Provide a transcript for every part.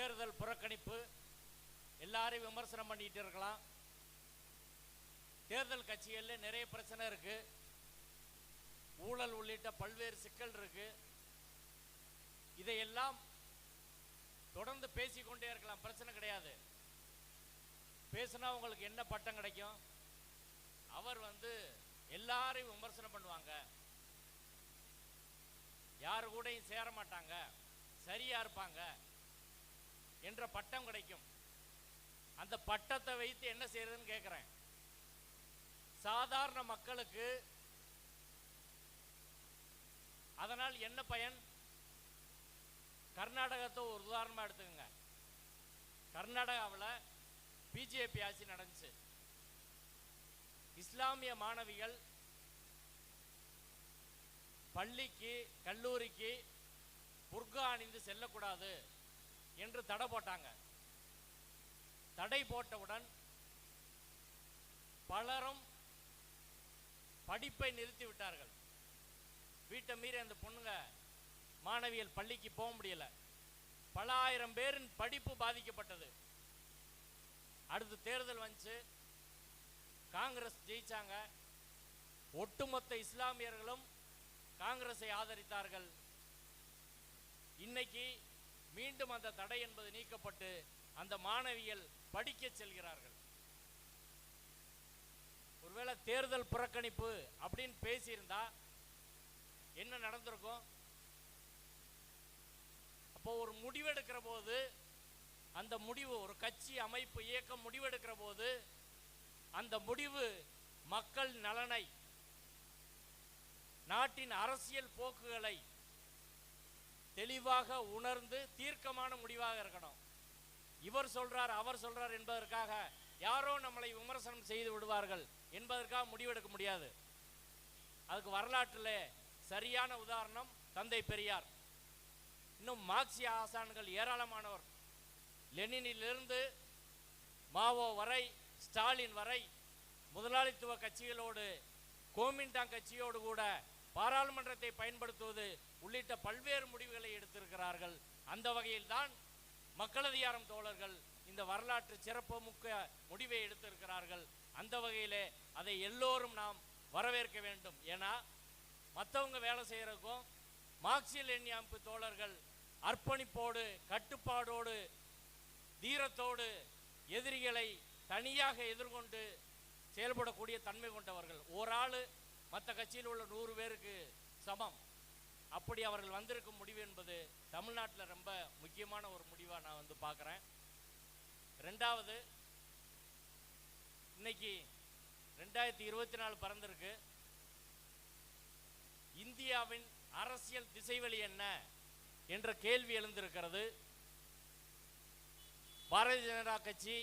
தேர்தல் புறக்கணிப்பு எல்லாரையும் விமர்சனம் பண்ணிட்டு இருக்கலாம். தேர்தல் கட்சிகளில் நிறைய பிரச்சனை இருக்கு. ஊழல் உள்ளிட்ட பல்வேறு சிக்கல் இருக்கு. இதையெல்லாம் தொடர்ந்து பேசிக்கொண்டே இருக்கலாம் பிரச்சனை கிடையாது. பேசினா உங்களுக்கு என்ன பட்டம் கிடைக்கும்? அவர் வந்து எல்லாரையும் விமர்சனம் பண்ணுவாங்க. யாரு கூடயும் சேர மாட்டாங்க. சரியா இருப்பாங்க. என்ற பட்டம் கிடைக்கும். அந்த பட்டத்தை வைத்து என்ன செய்யறதுன்னு கேட்கிறேன் சாதாரண மக்களுக்கு அதனால் என்ன பயன்? கர்நாடகத்தை ஒரு உதாரணமா எடுத்துக்கோங்க. கர்நாடகாவில் பிஜேபி ஆட்சி நடந்துச்சு. இஸ்லாமிய மாணவிகள் பள்ளிக்கு கல்லூரிக்கு புர்கா அணிந்து செல்லக்கூடாது. என்று தடை போட்டாங்க. தடை போட்டவுடன் பலரும் படிப்பை நிறுத்தி விட்டார்கள். வீட்டை மீறி அந்த பொண்ணுங்க மாணவியல் பள்ளிக்கு போக முடியல. பல ஆயிரம் பேரின் படிப்பு பாதிக்கப்பட்டது. அடுத்து தேர்தல் வந்துச்சு. காங்கிரஸ் ஜெயிச்சாங்க. ஒட்டுமொத்த இஸ்லாமியர்களும் காங்கிரஸை ஆதரித்தார்கள். இன்னைக்கு மீண்டும் அந்த தடை என்பது நீக்கப்பட்டு அந்த மாணவிகள் படிக்க செல்கிறார்கள். ஒருவேளை தேர்தல் புறக்கணிப்பு அப்படின்னு பேசியிருந்தா என்ன நடந்திருக்கும்? அப்போ ஒரு முடிவெடுக்கிற போது அந்த முடிவு ஒரு கட்சி அமைப்பு இயக்கம் முடிவெடுக்கிற போது அந்த முடிவு மக்கள் நலனை நாட்டின் அரசியல் போக்குகளை தெளிவாக உணர்ந்து தீர்க்கமான முடிவாக இருக்கணும். இவர் சொல்றார் அவர் சொல்றார் என்பதற்காக யாரோ நம்மளை விமர்சனம் செய்து விடுவார்கள் என்பதற்காக முடிவெடுக்க முடியாது. அதுக்கு வரலாற்றில் சரியான உதாரணம் தந்தை பெரியார். இன்னும் மார்க்சிய ஆசான்கள் ஏராளமானவர். லெனினிலிருந்து மாவோ வரை ஸ்டாலின் வரை முதலாளித்துவ கட்சிகளோடு கோமிண்டாங் கட்சியோடு கூட பாராளுமன்றத்தை பயன்படுத்துவது உள்ளிட்ட பல்வேறு முடிவுகளை எடுத்திருக்கிறார்கள். அந்த வகையில்தான் மக்களதிகாரம் தோழர்கள் இந்த வரலாற்று சிறப்புமிக்க முடிவை எடுத்திருக்கிறார்கள். அந்த வகையிலே அதை எல்லோரும் நாம் வரவேற்க வேண்டும். ஏன்னா மற்றவங்க வேலை செய்கிறக்கும் மார்க்சியல் எண்ணி அமைப்பு தோழர்கள் அர்ப்பணிப்போடு கட்டுப்பாடோடு தீரத்தோடு எதிரிகளை தனியாக எதிர்கொண்டு செயல்படக்கூடிய தன்மை கொண்டவர்கள். ஒரு ஆள் மற்ற கட்சியில் உள்ள நூறு பேருக்கு சமம். அப்படி அவர்கள் வந்திருக்கும் முடிவு என்பது தமிழ்நாட்டில் ரொம்ப முக்கியமான ஒரு முடிவாக நான் வந்து பார்க்குறேன். ரெண்டாவது இன்னைக்கு ரெண்டாயிரத்தி இருபத்தி நாலு பிறந்திருக்கு. இந்தியாவின் அரசியல் திசைவெளி என்ன என்ற கேள்வி எழுந்திருக்கிறது. பாரதிய ஜனதா கட்சி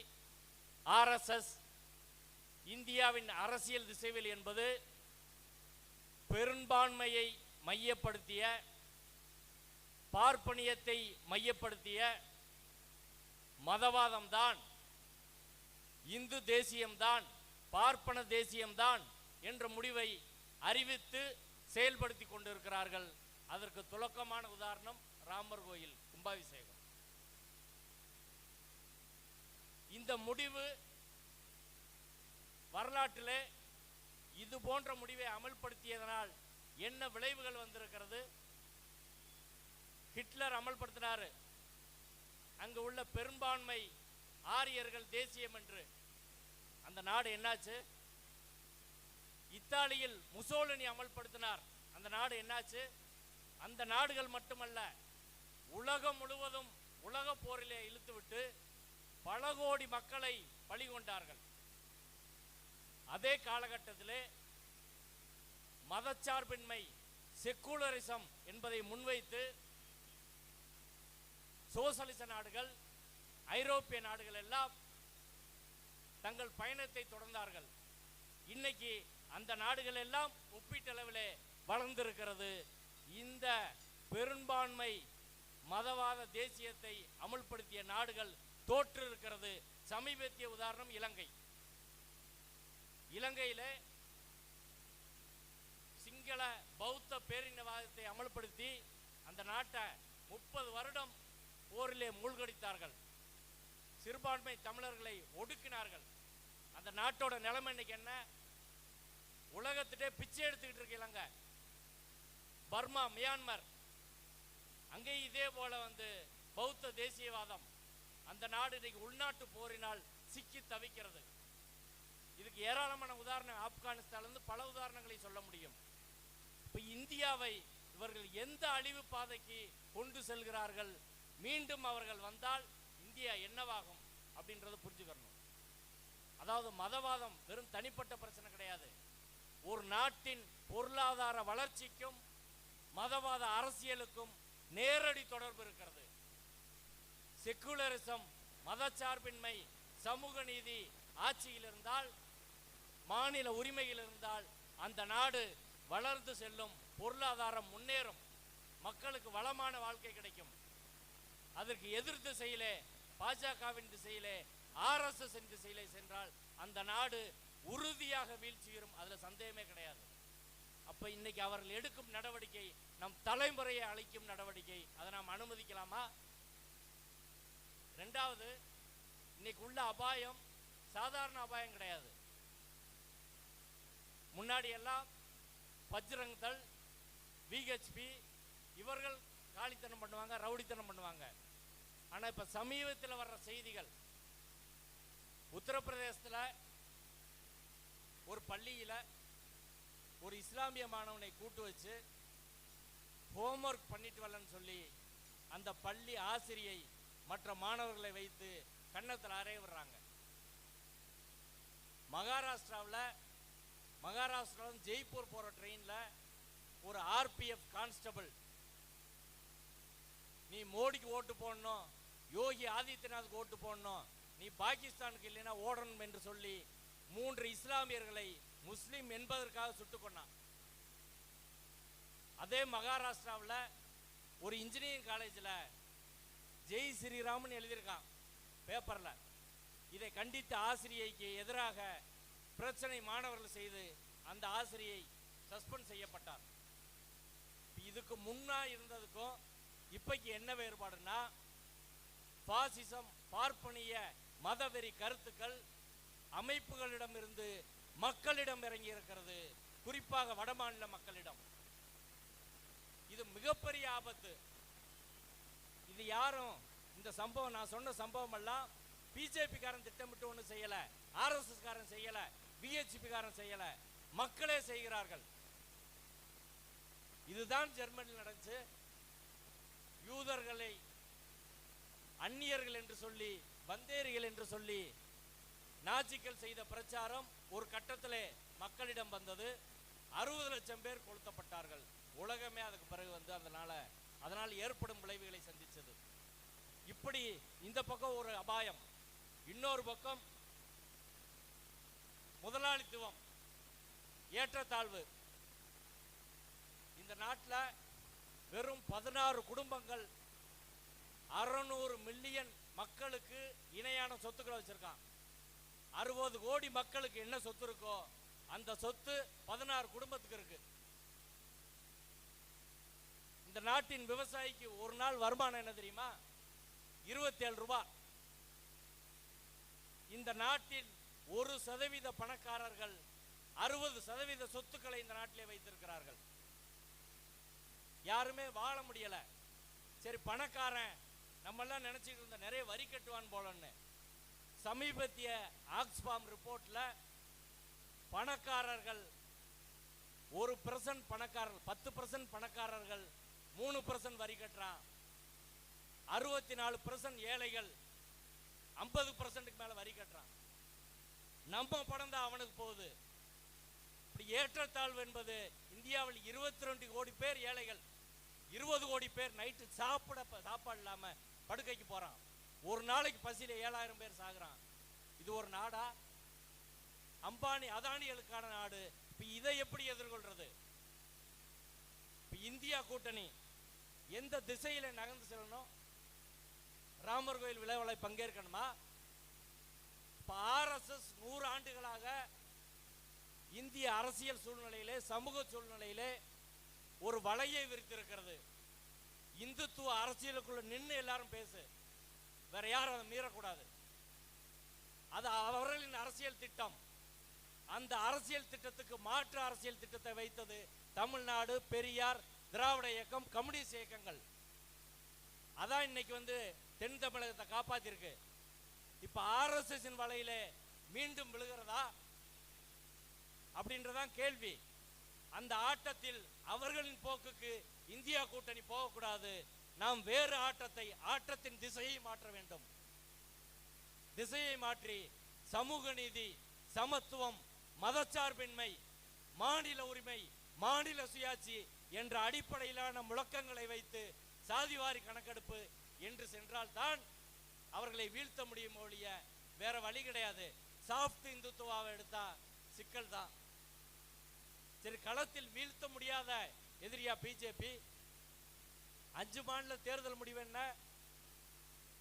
ஆர்எஸ்எஸ் இந்தியாவின் அரசியல் திசைவெளி என்பது பெரும்பான்மையை மையப்படுத்திய பார்ப்பனியத்தை மையப்படுத்திய மதவாதம்தான் இந்து தேசியம்தான் பார்ப்பன தேசியம்தான் என்ற முடிவை அறிவித்து செயல்படுத்தி கொண்டிருக்கிறார்கள். அதற்கு துலக்கமான உதாரணம் ராமர் கோயில் கும்பாபிஷேகம். இந்த முடிவு வரலாற்றிலே இது போன்ற முடிவை அமல்படுத்தியதனால் என்ன விளைவுகள் வந்திருக்கிறது? ஹிட்லர் அமல்படுத்தினாரு. அங்கு உள்ள பெரும்பான்மை ஆரியர்கள் தேசியம் என்று. அந்த நாடு என்னாச்சு? இத்தாலியில் முசோலினி அமல்படுத்தினார். அந்த நாடு என்னாச்சு? அந்த நாடுகள் மட்டுமல்ல உலகம் முழுவதும் உலக போரிலே இழுத்துவிட்டு பல கோடி மக்களை பலி கொண்டார்கள். அதே காலகட்டத்தில் மதச்சார்பின்மை செக்குலரிசம் என்பதை முன்வைத்து சோசலிச நாடுகள் ஐரோப்பிய நாடுகள் எல்லாம் தங்கள் பயணத்தை தொடர்ந்தார்கள். இன்னைக்கு அந்த நாடுகள் எல்லாம் ஒப்பீட்டளவிலே வளர்ந்திருக்கிறது. இந்த பெரும்பான்மை மதவாத தேசியத்தை அமுல்படுத்திய நாடுகள் தோற்று இருக்கிறது சமீபத்திய உதாரணம் இலங்கை. இலங்கையில் சிங்கள பௌத்த பேரினவாதத்தை அமல்படுத்தி அந்த நாட்டை முப்பது வருடம் போரிலே மூழ்கடித்தார்கள். சிறுபான்மை தமிழர்களை ஒடுக்கினார்கள். அந்த நாட்டோட நிலைமை இன்னைக்கு என்ன? உலகத்திட்டே பிச்சை எடுத்துக்கிட்டு இருக்கு இலங்கை. Burma Myanmar. அங்கேயும் இதே போல வந்து பௌத்த தேசியவாதம் அந்த நாடு இன்னைக்கு உள்நாட்டு போரினால் சிக்கி தவிக்கிறது. இதுக்கு ஏராளமான உதாரணம் ஆப்கானிஸ்தான்ல இருந்து பல உதாரணங்களை சொல்ல முடியும். இப்ப இந்தியாவை இவர்கள் எந்த அழிவு பாதைக்கு கொண்டு செல்கிறார்கள்? மீண்டும் அவர்கள் வந்தால் இந்தியா என்னவாகும் அப்படின்றத புரிஞ்சுக்கணும். அதாவது மதவாதம் வெறும் தனிப்பட்ட பிரச்சனை கிடையாது. ஒரு நாட்டின் பொருளாதார வளர்ச்சிக்கும் மதவாத அரசியலுக்கும் நேரடி தொடர்பு இருக்கிறது. செக்குலரிசம் மதச்சார்பின்மை சமூக நீதி ஆட்சியில் இருந்தால் மாநில உரிமையில் இருந்தால் அந்த நாடு வளர்ந்து செல்லும் பொருளாதாரம் முன்னேறும் மக்களுக்கு வளமான வாழ்க்கை கிடைக்கும். அதற்கு எதிர் திசையிலே பாஜகவின் திசையிலே ஆர்எஸ்எஸ் திசையிலே சென்றால் அந்த நாடு உறுதியாக வீழ்ச்சியுறும் அதுல சந்தேகமே கிடையாது. அப்ப இன்னைக்கு அவர்கள் எடுக்கும் நடவடிக்கை நம் தலைமுறையை அழிக்கும் நடவடிக்கை அதை நாம் அனுமதிக்கலாமா? ரெண்டாவது இன்னைக்கு உள்ள அபாயம் சாதாரண அபாயம் கிடையாது. முன்னாடி எல்லாம் பஜ்ரங் தள் விஹெச்பி இவர்கள் காலித்தனம் பண்ணுவாங்க ரவுடித்தனம் பண்ணுவாங்க. ஆனா இப்போ சமீபத்தில் வர்ற செய்திகள் உத்தரப்பிரதேசத்தில் ஒரு பள்ளியில ஒரு இஸ்லாமிய மாணவனை கூட்டு வச்சு ஹோம்ஒர்க் பண்ணிட்டு வரலன்னு சொல்லி அந்த பள்ளி ஆசிரியை மற்ற மாணவர்களை வைத்து கன்னத்தில் அறைய விடுறாங்க. மகாராஷ்டிராவில் மகாராஷ்டிராவில் ஜெய்ப்பூர் போகிற ட்ரெயினில் ஒரு ஆர்பிஎஃப் கான்ஸ்டபிள் நீ மோடிக்கு ஓட்டு போடணும் யோகி ஆதித்யநாத்துக்கு ஓட்டு போடணும் நீ பாகிஸ்தானுக்கு இல்லைன்னா ஓடணும் என்று சொல்லி மூன்று இஸ்லாமியர்களை முஸ்லீம் என்பதற்காக சுட்டுக் கொண்டான் அதே மகாராஷ்டிராவில் ஒரு இன்ஜினியரிங் காலேஜில் ஜெய் ஸ்ரீராமன் எழுதியிருக்கான் பேப்பர்ல இதை கண்டித்த ஆசிரியைக்கு எதிராக பிரச்சனை மாணவர்கள் செய்து அந்த ஆசிரியை சஸ்பெண்ட் செய்யப்பட்டார். இதுக்கு முன்னா இருந்ததுக்கும் இப்பைக்கு என்ன வேறுபாடுன்னா பாசிசம் பார்ப்பனிய மதவெறி கருத்துக்கள் அமைப்புகளிடமிருந்து மக்களிடம் இறங்கி இருக்கிறது. குறிப்பாக வடமாநில மக்களிடம். இது மிகப்பெரிய ஆபத்து. இது யாரும் இந்த சம்பவம் நான் சொன்ன சம்பவம் எல்லாம் பிஜேபி காரன் திட்டமிட்டு ஒன்றும் செய்யல ஆர்எஸ்எஸ் காரன் செய்யல. பிஹெச்பி செய்யல. மக்களே செய்கிறார்கள். இதுதான் ஜெர்மனியில் நடந்துச்சு. யூதர்களை அந்நியர்கள் என்று சொல்லி வந்தேரிகள் என்று சொல்லி நாஜிக்கள் செய்த பிரச்சாரம் ஒரு கட்டத்திலே மக்களிடம் வந்தது. அறுபது லட்சம் பேர் கொளுத்தப்பட்டார்கள். உலகமே அதுக்கு பிறகு வந்து அதனால அதனால் ஏற்படும் விளைவுகளை சந்திச்சது. இப்படி இந்த பக்கம் ஒரு அபாயம். இன்னொரு பக்கம் முதலாளித்துவம் ஏற்றத்தாழ்வு. இந்த நாட்டில் வெறும் பதினாறு குடும்பங்கள் அறுநூறு மில்லியன் மக்களுக்கு இணையான சொத்துக்களை வச்சிருக்கான் அறுபது கோடி மக்களுக்கு என்ன சொத்து இருக்கோ அந்த சொத்து பதினாறு குடும்பத்துக்கு இருக்கு. இந்த நாட்டின் விவசாயிக்கு ஒரு நாள் வருமானம் என்ன தெரியுமா? இருபத்தி ஏழு ரூபாய். இந்த நாட்டில் ஒரு சதவீத பணக்காரர்கள் அறுபது சதவீத சொத்துக்களை இந்த நாட்டிலே வைத்திருக்கிறார்கள். யாருமே வாழ முடியல. சரி பணக்காரன் நம்ம எல்லாம் நினைச்சிட்டு இருந்த நிறைய வரி கட்டுவான் போலன்னு. சமீபத்திய ஆக்ஸ்பாம் ரிப்போர்ட்ல பணக்காரர்கள் ஒரு பர்சன்ட் பணக்காரர்கள் பத்து பர்சன்ட் பணக்காரர்கள் மூணு பர்சன்ட் வரி கட்டுறான் அறுபத்தி நாலு பர்சன்ட் ஏழைகள் ஐம்பது பர்சன்ட்டுக்கு மேல வரி கட்டுறான் நம்ம பணம் தான் அவனுக்கு போகுது. இப்படி ஏற்றத்தாழ்வு என்பது இந்தியாவில் இருபத்தி ரெண்டு கோடி பேர் ஏழைகள் இருபது கோடி பேர் நைட்டு சாப்பிட சாப்பாடு இல்லாமல் படுக்கைக்கு போறான். ஒரு நாளைக்கு பசியில ஏழாயிரம் பேர் சாகுறான். இது ஒரு நாடா? அம்பானி அதானிகளுக்கான நாடு. இப்போ இதை எப்படி எதிர்கொள்றது? இப்போ இந்தியா கூட்டணி எந்த திசையில நகர்ந்து செல்லணும்? ராமர் கோயில் விளைவலை பங்கேற்கணுமா? ஆர்எஸ்எஸ் நூறு ஆண்டுகளாக இந்திய அரசியல் சூழ்நிலையிலே சமூக சூழ்நிலையிலே ஒரு வலையை விரித்திருக்கிறது. இந்துத்துவ அரசியலுக்குள்ள நின்று எல்லாரும் பேசு. வேற யாரும் அதை மீறக்கூடாது. அது அவர்களின் அரசியல் திட்டம். அந்த அரசியல் திட்டத்துக்கு மாற்று அரசியல் திட்டத்தை வைத்தது தமிழ்நாடு பெரியார் திராவிட இயக்கம் கம்யூனிஸ்ட் இயக்கங்கள். அதான் இன்னைக்கு வந்து தென் தமிழகத்தை காப்பாத்திருக்கு. இப்ப ஆர்எஸ்எஸ் வலையிலே மீண்டும் விழுகிறதா? அப்படின்றதான் கேள்வி. அந்த ஆட்டத்தில் அவர்களின் போக்குக்கு இந்தியா கூட்டணி போகக்கூடாது. நாம் வேறு ஆட்டத்தை ஆட்டத்தின் திசையை மாற்ற வேண்டும். திசையை மாற்றி சமூக நீதி சமத்துவம் மதச்சார்பின்மை மாநில உரிமை மாநில சுயாட்சி என்ற அடிப்படையிலான முழக்கங்களை வைத்து சாதிவாரி கணக்கெடுப்பு என்று சென்றால்தான் அவர்களை வீழ்த்த முடியும் ஒழிய வேற வழி கிடையாது. சாஃப்ட் இந்துத்துவாவை எடுத்தா சிக்கல் தான். சரி களத்தில் வீழ்த்த முடியாத எதிரியா பிஜேபி அஞ்சு மாநில தேர்தல் முடிவு என்ன?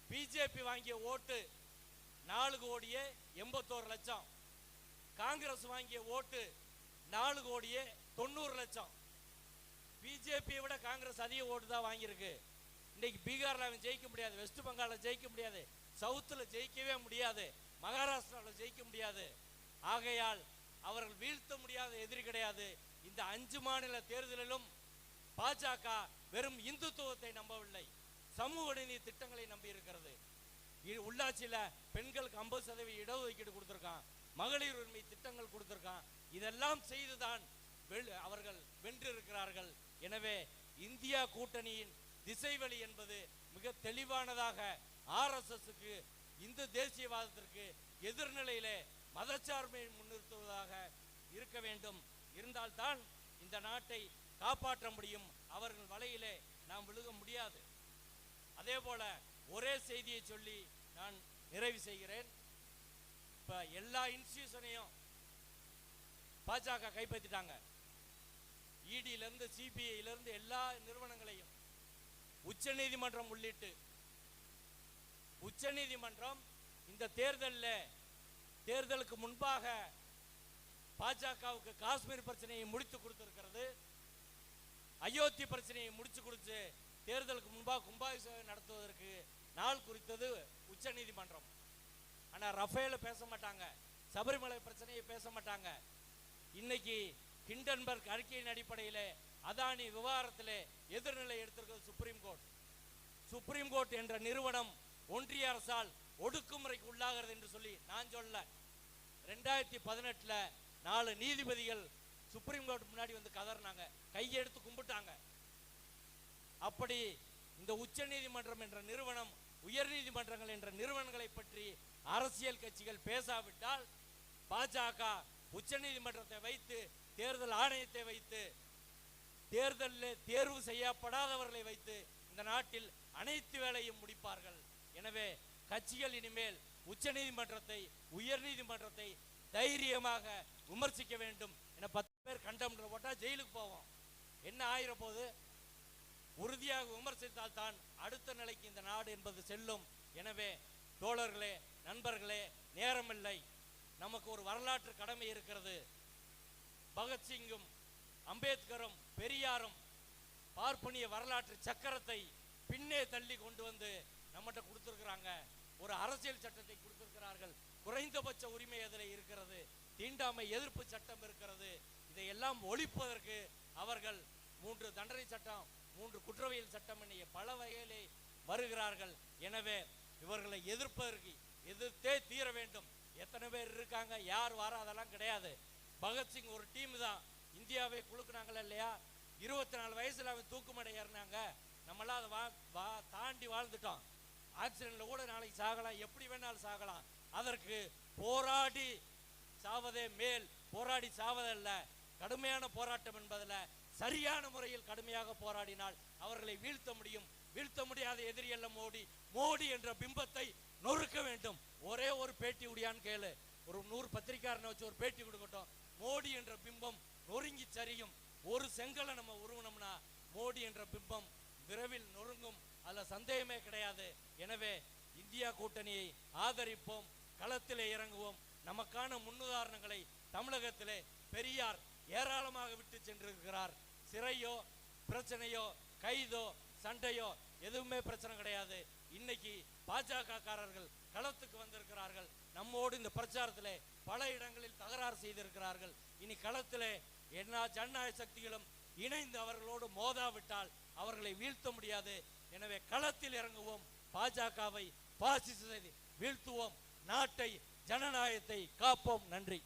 பிஜேபி வாங்கிய ஓட்டு நாலு கோடியே எண்பத்தோரு லட்சம். காங்கிரஸ் வாங்கிய ஓட்டு நாலு கோடியே தொண்ணூறு லட்சம். பிஜேபியை விட காங்கிரஸ் அதிக ஓட்டு தான் வாங்கியிருக்கு. இன்னைக்கு பீகாரில் அவன் ஜெயிக்க முடியாது வெஸ்ட் பெங்காலில் ஜெயிக்க முடியாது சவுத்துல ஜெயிக்கவே முடியாது மகாராஷ்டிராவில் ஜெயிக்க முடியாது. ஆகையால் அவர்கள் வீழ்த்த முடியாத எதிரி கிடையாது. இந்த அஞ்சு மாநில தேர்தலிலும் பாஜக வெறும் இந்துத்துவத்தை நம்பவில்லை. சமூக நீதி திட்டங்களை நம்பி இருக்கிறது. இ- உள்ளாட்சியில பெண்களுக்கு ஐம்பது சதவீத இடஒதுக்கீடு கொடுத்துருக்கான். மகளிர் உரிமை திட்டங்கள் கொடுத்துருக்கான். இதெல்லாம் செய்துதான் அவர்கள் வென்றிருக்கிறார்கள். எனவே இந்தியா கூட்டணியின் திசைவழி என்பது மிக தெளிவானதாக ஆர்எஸ்எஸ்க்கு இந்து தேசியவாதத்திற்கு எதிர்நிலையிலே மதச்சார்மையை முன்னிறுத்துவதாக இருக்க வேண்டும். இருந்தால்தான் இந்த நாட்டை காப்பாற்ற முடியும். அவர்கள் வலையிலே நாம் விழுக முடியாது. அதே போல ஒரே செய்தியை சொல்லி நான் நிறைவு செய்கிறேன். இப்ப எல்லா இன்ஸ்டியூஷனையும் பாஜக கைப்பற்றிட்டாங்க. இடியில இருந்து எல்லா நிறுவனங்களையும் உச்சநீதிமன்றம் உள்ளிட்டு. உச்சநீதிமன்றம் இந்த தேர்தலில் தேர்தலுக்கு முன்பாக பாஜகவுக்கு காஷ்மீர் பிரச்சனையை முடித்து கொடுத்திருக்கிறது. அயோத்தி பிரச்சனையை முடிச்சு கொடுத்து தேர்தலுக்கு முன்பாக கும்பாபிஷேகம் நடத்துவதற்கு நாள் குறித்தது உச்ச நீதிமன்றம் ஆனா ரஃபேல பேச மாட்டாங்க சபரிமலை பிரச்சனையை பேச மாட்டாங்க. இன்னைக்கு ஹிண்டன்பர்க் அறிக்கையின் அடிப்படையிலே அதானி விவகாரத்திலே எதிர்நிலை எடுத்திருக்கிறது சுப்ரீம் கோர்ட் சுப்ரீம் கோர்ட் என்ற நிறுவனம் ஒன்றிய அரசால் ஒடுக்குமுறைக்கு உள்ளாகிறது என்று சொல்லி நான் சொல்ல ரெண்டாயிரத்தி பதினெட்டுல நாலு நீதிபதிகள் சுப்ரீம் கோர்ட் முன்னாடி வந்து கதறினாங்க. கையெடுத்து கும்பிட்டாங்க. அப்படி இந்த உச்ச நீதிமன்றம் என்ற நிறுவனம் உயர் நீதிமன்றங்கள் என்ற நிறுவனங்களை பற்றி அரசியல் கட்சிகள் பேசாவிட்டால் பாஜக உச்ச நீதிமன்றத்தை வைத்து தேர்தல் ஆணையத்தை வைத்து தேர்தலில் தேர்வு செய்யப்படாதவர்களை வைத்து இந்த நாட்டில் அனைத்து வேலையும் முடிப்பார்கள். எனவே கட்சிகள் இனிமேல் உச்சநீதிமன்றத்தை உயர்நீதிமன்றத்தை தைரியமாக விமர்சிக்க வேண்டும் என பத்து பேர் கண்டம் போட்டால் ஜெயிலுக்கு போவோம். என்ன ஆயிர போது? உறுதியாக விமர்சித்தால் தான் அடுத்த நிலைக்கு இந்த நாடு என்பது செல்லும். எனவே தோழர்களே நண்பர்களே நேரமில்லை. நமக்கு ஒரு வரலாற்று கடமை இருக்கிறது. பகத்சிங்கும் அம்பேத்கரும் பெரியாரும் பார்ப்பனிய வரலாற்று சக்கரத்தை பின்னே தள்ளி கொண்டு வந்து நம்மகிட்ட கொடுத்துருக்குறாங்க. ஒரு அரசியல் சட்டத்தை கொடுத்துருக்கிறார்கள். குறைந்தபட்ச உரிமை அதில் இருக்கிறது. தீண்டாமை எதிர்ப்பு சட்டம் இருக்கிறது. இதையெல்லாம் ஒழிப்பதற்கு அவர்கள் மூன்று தண்டனை சட்டம் மூன்று குற்றவியல் சட்டம் எண்ணிய பல வகையிலே வருகிறார்கள். எனவே இவர்களை எதிர்ப்பதற்கு எதிர்த்தே தீர வேண்டும். எத்தனை பேர் இருக்காங்க? யார் வாரா? அதெல்லாம் கிடையாது. பகத்சிங் ஒரு டீம் தான். இந்தியாவை குழுக்குனாங்களா இல்லையா? இருபத்தி நாலு வயசுல அவன் தூக்குமடை ஏறினாங்க. நம்மளாம் அதை வா வா தாண்டி வாழ்ந்துட்டோம் ஆக்சிடென்ட்ல கூட நாளைக்கு சாகலாம். எப்படி வேணாலும் சாகலாம். அதற்கு போராடி சாவதே மேல். போராடி சாவதல்ல கடுமையான போராட்டம் என்பதில் சரியான முறையில் கடுமையாக போராடினால் அவர்களை வீழ்த்த முடியும். வீழ்த்த முடியாத எதிரியல்ல மோடி. மோடி என்ற பிம்பத்தை நொறுக்க வேண்டும். ஒரே ஒரு பேட்டி உடையான்னு கேளு. ஒரு நூறு பத்திரிக்காரனை வச்சு ஒரு பேட்டி கொடுக்கட்டும். மோடி என்ற பிம்பம் நொறுங்கி சரியும். ஒரு செங்கலை நம்ம உருவனம்னா மோடி என்ற பிம்பம் விரைவில் நொறுங்கும். அதில் சந்தேகமே கிடையாது. எனவே இந்தியா கூட்டணியை ஆதரிப்போம். களத்திலே இறங்குவோம். நமக்கான முன்னுதாரணங்களை தமிழகத்திலே பெரியார் ஏராளமாக விட்டு சென்றிருக்கிறார். சிறையோ பிரச்சனையோ கைதோ சண்டையோ எதுவுமே பிரச்சனை கிடையாது. இன்னைக்கு பாஜகக்காரர்கள் களத்துக்கு வந்திருக்கிறார்கள். நம்மோடு இந்த பிரச்சாரத்திலே பல இடங்களில் தகராறு செய்திருக்கிறார்கள். இனி களத்திலே எல்லா ஜனநாயக சக்திகளும் இணைந்து அவர்களோடு மோதாவிட்டால் அவர்களை வீழ்த்த முடியாது. எனவே களத்தில் இறங்குவோம். பாஜகவை பாசிசத்தை வீழ்த்துவோம். நாட்டை ஜனநாயகத்தை காப்போம். நன்றி.